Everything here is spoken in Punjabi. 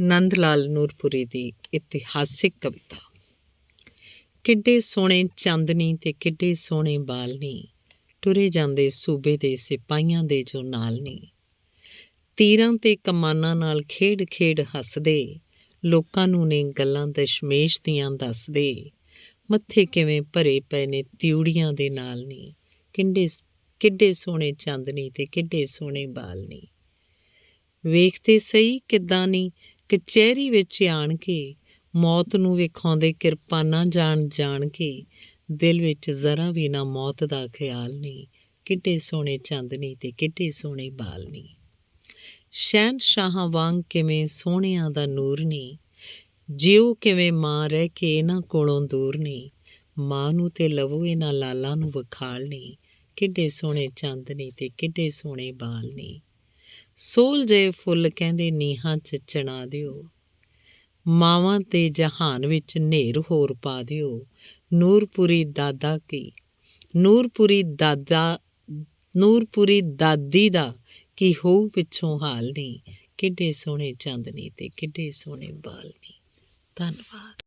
ਨੰਦ ਲਾਲ ਨੂਰਪੁਰੀ ਦੀ ਇਤਿਹਾਸਿਕ ਕਵਿਤਾ। ਕਿੱਡੇ ਸੋਹਣੇ ਚਾਂਦਨੀ ਤੇ ਕਿੱਡੇ ਸੋਹਣੇ ਬਾਲਨੀ ਟੁਰੇ ਜਾਂਦੇ ਸੂਬੇ ਦੇ ਸਿਪਾਹੀਆਂ ਦੇ ਜੋ ਨਾਲ ਨੀ। ਤੀਰਾਂ ਤੇ ਕਮਾਨਾਂ ਨਾਲ ਖੇਡ ਖੇਡ ਹੱਸਦੇ, ਲੋਕਾਂ ਨੂੰ ਨੇ ਗੱਲਾਂ ਦਸ਼ਮੇਸ਼ ਦੀਆਂ ਦੱਸਦੇ। ਮੱਥੇ ਕਿਵੇਂ ਭਰੇ ਪਏ ਨੇ ਤਿਉੜੀਆਂ ਦੇ ਨਾਲ ਨੀ, ਕਿੰਡੇ ਕਿੱਡੇ ਸੋਹਣੇ ਚਾਂਦਨੀ ਤੇ ਕਿੱਡੇ ਸੋਹਣੇ ਬਾਲਨੀ ਵੇਖਦੇ ਸਹੀ ਕਿੱਦਾਂ ਨਹੀਂ ਕਚਹਿਰੀ ਵਿੱਚ ਆਣ ਕੇ, ਮੌਤ ਨੂੰ ਵਿਖਾਉਂਦੇ ਕਿਰਪਾਨਾਂ ਜਾਣ ਜਾਣ ਕੇ, ਦਿਲ ਵਿੱਚ ਜ਼ਰਾ ਵੀ ਨਾ ਮੌਤ ਦਾ ਖਿਆਲ ਨਹੀਂ, ਕਿੱਡੇ ਸੋਹਣੇ ਚਾਂਦਨੀ ਤੇ ਕਿੱਡੇ ਸੋਹਣੇ ਬਾਲ ਨਹੀਂ। ਸ਼ਹਿਨਸ਼ਾਹਾਂ ਵਾਂਗ ਕਿਵੇਂ ਸੋਹਣਿਆਂ ਦਾ ਨੂਰ ਨਹੀਂ, ਜਿਉ ਕਿਵੇਂ ਮਾਂ ਰਹਿ ਕੇ ਇਹਨਾਂ ਕੋਲੋਂ ਦੂਰ ਨਹੀਂ, ਮਾਂ ਨੂੰ ਤੇ ਲਵੋ ਇਹਨਾਂ ਲਾਲਾਂ ਨੂੰ ਵਿਖਾਲ ਨਹੀਂ, ਕਿੱਡੇ ਸੋਹਣੇ ਚਾਂਦਨੀ ਤੇ ਕਿੱਡੇ ਸੋਹਣੇ ਬਾਲ ਨਹੀਂ। ਸੋਲ ਜੇ ਫੁੱਲ ਕਹਿੰਦੇ ਨੀਹਾਂ ਚ ਚਣਾ ਦਿਓ। ਮਾਵਾਂ ਤੇ ਜਹਾਨ ਵਿੱਚ ਨੇਰ ਹੋਰ ਪਾ ਦਿਓ। ਨੂਰਪੁਰੀ ਦਾਦਾ ਕੀ? ਨੂਰਪੁਰੀ ਦਾਦਾ, ਨੂਰਪੁਰੀ ਦਾਦੀ ਦਾ ਕੀ ਹੋਊ ਪਿੱਛੋਂ ਹਾਲ ਨਹੀਂ। ਕਿੱਡੇ ਸੋਹਣੇ ਚਾਂਦਨੀ ਤੇ ਕਿੱਡੇ ਸੋਹਣੇ ਬਾਲ ਨਹੀਂ। ਧੰਨਵਾਦ।